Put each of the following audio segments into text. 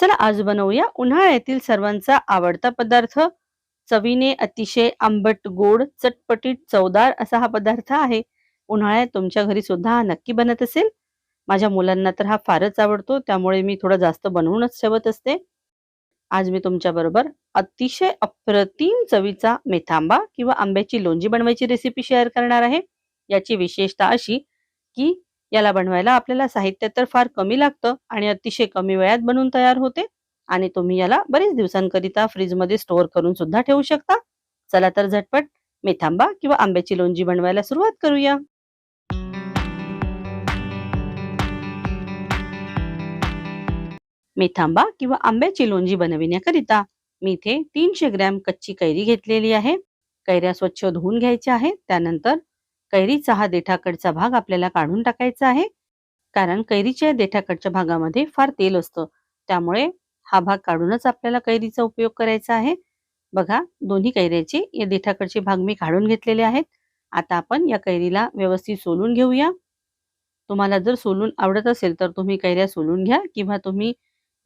चला आज बनवूया उन्हाळ्यातील सर्वांचा आवडता पदार्थ. चवीने अतिशय आंबट गोड चटपटीत चवदार असा हा पदार्थ आहे. उन्हाळ्यात तुमच्या घरी सुद्धा हा नक्की बनत असेल. माझ्या मुलांना तर हा फारच आवडतो त्यामुळे मी थोडा जास्त बनवूनच ठेवत असते. आज मी तुमच्या बरोबर अतिशय अप्रतिम चवीचा मेथांबा किंवा आंब्याची लोणजी बनवायची रेसिपी शेअर करणार आहे. याची विशेषता अशी की याला बनवायला आपल्याला साहित्य तर फार कमी लागतं आणि अतिशय कमी वेळात बनून तयार होते. आणि तुम्ही याला बरेच दिवसांकरिता फ्रीजमध्ये स्टोअर करून सुद्धा ठेवू शकता. चला तर झटपट मेथांबा किंवा आंब्याची लोणजी बनवायला सुरुवात करूया. मेथांबा किंवा आंब्याची लोणजी बनविण्याकरिता मी इथे तीनशे ग्रॅम कच्ची कैरी घेतलेली आहे. कैऱ्या स्वच्छ धुवून घ्यायच्या आहेत. त्यानंतर कैरीचा हा देठाकडचा भाग आपल्याला काढून टाकायचा आहे. कारण कैरीच्या देठाकडच्या भागामध्ये फार तेल असतं. त्यामुळे हा भाग काढूनच आपल्याला कैरीचा उपयोग करायचा आहे. बघा दोन्ही कैऱ्याचे या देठाकडचे भाग मी काढून घेतलेले आहेत. आता आपण या कैरीला व्यवस्थित सोलून घेऊया. तुम्हाला जर सोलून आवडत असेल तर तुम्ही कैऱ्या सोलून घ्या किंवा तुम्ही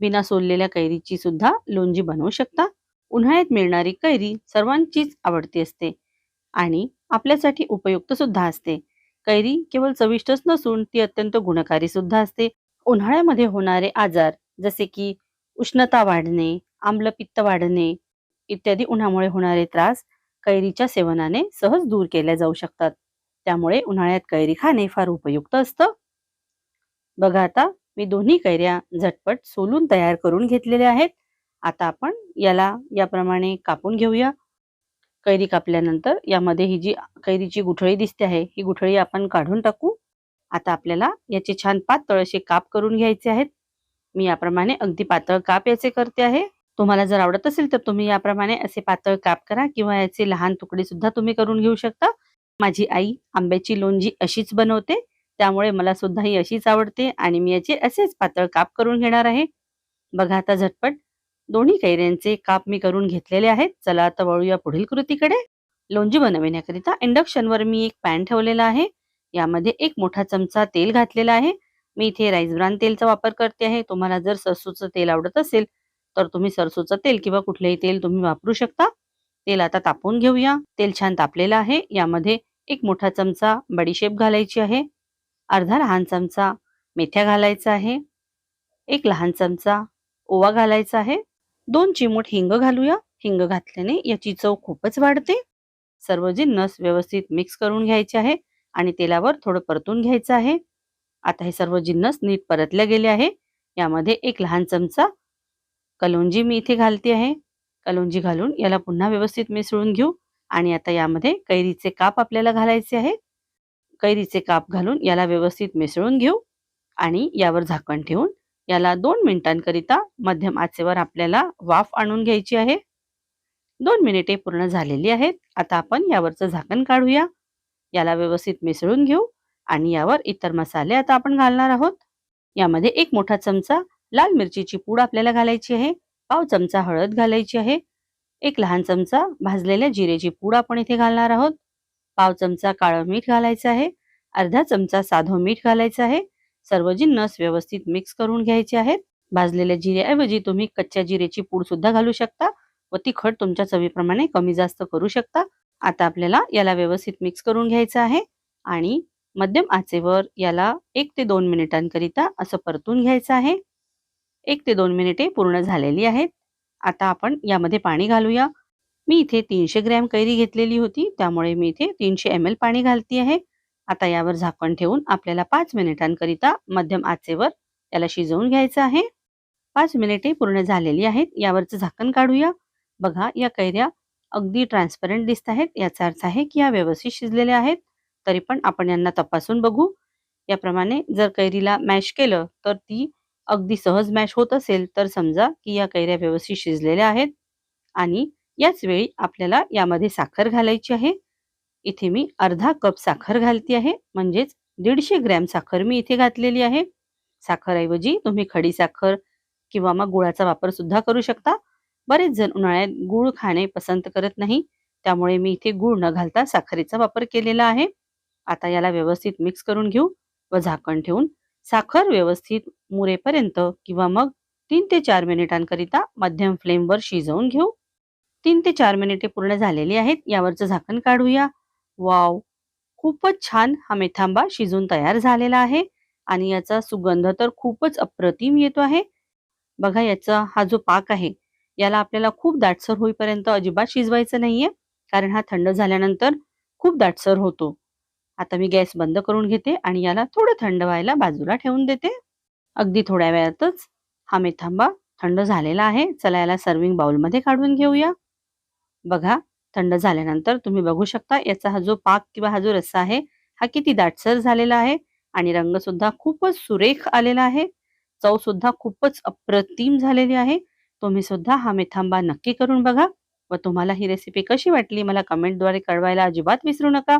बिना सोललेल्या कैरीची सुद्धा लोणजी बनवू शकता. उन्हाळ्यात मिळणारी कैरी सर्वांचीच आवडती असते. आणि आपल्यासाठी उपयुक्त सुद्धा असते. कैरी केवळ चविष्टच नसून ती अत्यंत गुणकारी सुद्धा असते. उन्हाळ्यामध्ये होणारे आजार जसे की उष्णता वाढणे आम्लपित्त वाढणे इत्यादी उन्हामुळे होणारे त्रास कैरीच्या सेवनाने सहज दूर केल्या जाऊ शकतात. त्यामुळे उन्हाळ्यात कैरी खाणे फार उपयुक्त असतं. बघा आता मी दोन्ही कैऱ्या झटपट सोलून तयार करून घेतलेल्या आहेत. आता आपण याला याप्रमाणे कापून घेऊया. कैरी कापल्यानंतर यामध्ये ही जी कैरीची गुठळी दिसते आहे ही गुठळी आपण काढून टाकू. आता आपल्याला याचे छान पातळ असे काप करून घ्यायचे आहेत. मी याप्रमाणे अगदी पातळ काप याचे करते आहे. तुम्हाला जर आवडत असेल तर तुम्ही याप्रमाणे असे पातळ काप करा किंवा याचे लहान तुकडे सुद्धा तुम्ही करून घेऊ शकता. माझी आई आंब्याची लोणजी अशीच बनवते त्यामुळे मला सुद्धा ही अशीच आवडते आणि मी याचे असेच पातळ काप करून घेणार आहे. बघा आता झटपट दोन्ही कैऱ्यांचे काप मी करून घेतलेले आहेत. चला आता वळूया पुढील कृतीकडे. लोणजी बनविण्याकरिता इंडक्शनवर मी एक पॅन ठेवलेला आहे. यामध्ये एक मोठा चमचा तेल घातलेला आहे. मी इथे राईस ब्रान तेलचा वापर करते आहे. तुम्हाला जर सरसूचं तेल आवडत असेल तर तुम्ही सरसूचं तेल किंवा कुठलेही तेल तुम्ही वापरू शकता. तेल आता तापवून घेऊया. तेल छान तापलेलं आहे. यामध्ये एक मोठा चमचा बडीशेप घालायची आहे. अर्धा लहान चमचा मेथ्या घालायचा आहे. एक लहान चमचा ओवा घालायचा आहे. दोन चिमूट हिंग घालूया. हिंग घातल्याने याची चव खूपच वाढते. सर्व जिन्नस व्यवस्थित मिक्स करून घ्यायचे आहे आणि तेलावर थोडं परतून घ्यायचं आहे. आता हे सर्व जिन्नस नीट परतले गेले आहे यामध्ये एक लहान चमचा कलोंजी मी इथे घालते आहे. कलोंजी घालून याला पुन्हा व्यवस्थित मिसळून घेऊ आणि आता यामध्ये कैरीचे काप आपल्याला घालायचे आहे. कैरीचे काप घालून याला व्यवस्थित मिसळून घेऊ आणि यावर झाकण ठेवून याला दोन मिनिटांकरिता मध्यम आचेवर आपल्याला वाफ आणून घ्यायची आहे. दोन मिनिटे पूर्ण झालेली आहेत. आता आपण यावरचं झाकण काढूया. याला व्यवस्थित मिसळून घेऊ आणि यावर इतर मसाले आता आपण घालणार आहोत. यामध्ये एक मोठा चमचा लाल मिरचीची पूड आपल्याला घालायची आहे. पाव चमचा हळद घालायची आहे. एक लहान चमचा भाजलेल्या जिरेची पूड आपण इथे घालणार आहोत. पाव चमचा काळं मीठ घालायचं आहे. अर्धा चमचा साधं मीठ घालायचं आहे. सर्व जिन्नस व्यवस्थित मिक्स करून घ्यायचे आहेत. भाजलेल्या जिऱ्याऐवजी तुम्ही कच्च्या जिरेची पूड सुद्धा घालू शकता व तिखट तुमच्या चवीप्रमाणे कमी जास्त करू शकता. आता आपल्याला याला व्यवस्थित मिक्स करून घ्यायचं आहे आणि मध्यम आचेवर याला एक ते दोन मिनिटांकरिता असं परतून घ्यायचं आहे. एक ते दोन मिनिटे पूर्ण झालेली आहेत. आता आपण यामध्ये पाणी घालूया. मी इथे तीनशे ग्रॅम कैरी घेतलेली होती त्यामुळे मी इथे तीनशे एम एल पाणी घालते आहे आता यावर झाकण ठेवून आपल्याला पाच मिनिटांकरिता मध्यम आचेवर याला शिजवून घ्यायचं आहे. पाच मिनिटे पूर्ण झालेली आहेत. यावरचं झाकण काढूया. बघा या कैऱ्या अगदी ट्रान्सपरंट दिसत आहेत. याचा अर्थ आहे की या व्यवस्थित शिजलेल्या आहेत. तरी पण आपण यांना तपासून बघू. याप्रमाणे जर कैरीला मॅश केलं तर ती अगदी सहज मॅश होत असेल तर समजा की या कैऱ्या व्यवस्थित शिजलेल्या आहेत. आणि याच वेळी आपल्याला यामध्ये साखर घालायची आहे. इथे मी अर्धा कप साखर घालते आहे. म्हणजेच दीडशे ग्रॅम साखर मी इथे घातलेली आहे. साखरऐवजी तुम्ही खडी साखर किंवा मग गुळाचा वापर सुद्धा करू शकता. बरेच जण उन्हाळ्यात गुळ खाणे पसंत करत नाही. त्यामुळे मी इथे गुळ न घालता साखरेचा वापर केलेला आहे. आता याला व्यवस्थित मिक्स करून घेऊ व झाकण ठेवून साखर व्यवस्थित मुरेपर्यंत किंवा मग तीन ते चार मिनिटांकरिता मध्यम फ्लेमवर शिजवून घेऊ. तीन ते चार मिनिटे पूर्ण झालेली आहेत. यावरचं झाकण काढूया. वाव. खूपच छान हा मेथांबा शिजून तयार झालेला आहे आणि याचा सुगंध तर खूपच अप्रतिम येतो आहे. बघा याचा हा जो पाक आहे याला आपल्याला खूप दाटसर होईपर्यंत अजिबात शिजवायचं नाहीये कारण हा थंड झाल्यानंतर खूप दाटसर होतो. आता मी गॅस बंद करून घेते आणि याला थोडं थंड व्हायला बाजूला ठेवून देते. अगदी थोड्या वेळातच हा मेथांबा थंड झालेला आहे. चला याला सर्विंग बाउलमध्ये काढून घेऊया. बघा थंड झाल्यानंतर तुम्ही बघू शकता याचा हा जो पाक किंवा हा जो रस्सा आहे हा किती दाटसर झालेला आहे आणि रंग सुद्धा खूपच सुरेख आलेला आहे. चव सुद्धा खूपच अप्रतिम झालेली आहे. तुम्ही सुद्धा हा मेथांबा नक्की करून बघा व तुम्हाला ही रेसिपी कशी वाटली मला कमेंटद्वारे कळवायला अजिबात विसरू नका.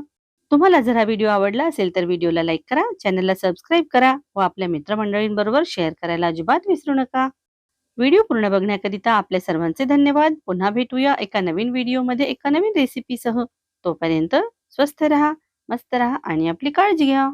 तुम्हाला जर हा व्हिडिओ आवडला असेल तर व्हिडिओला लाईक करा चॅनलला सबस्क्राईब करा व आपल्या मित्रमंडळींबरोबर शेअर करायला अजिबात विसरू नका. व्हिडिओ पूर्ण बघण्याकरिता आपल्या सर्वांचे धन्यवाद. पुन्हा भेटूया एका नवीन व्हिडिओमध्ये एका नवीन रेसिपीसह तोपर्यंत स्वस्थ रहा मस्त रहा आणि आपली काळजी घ्या.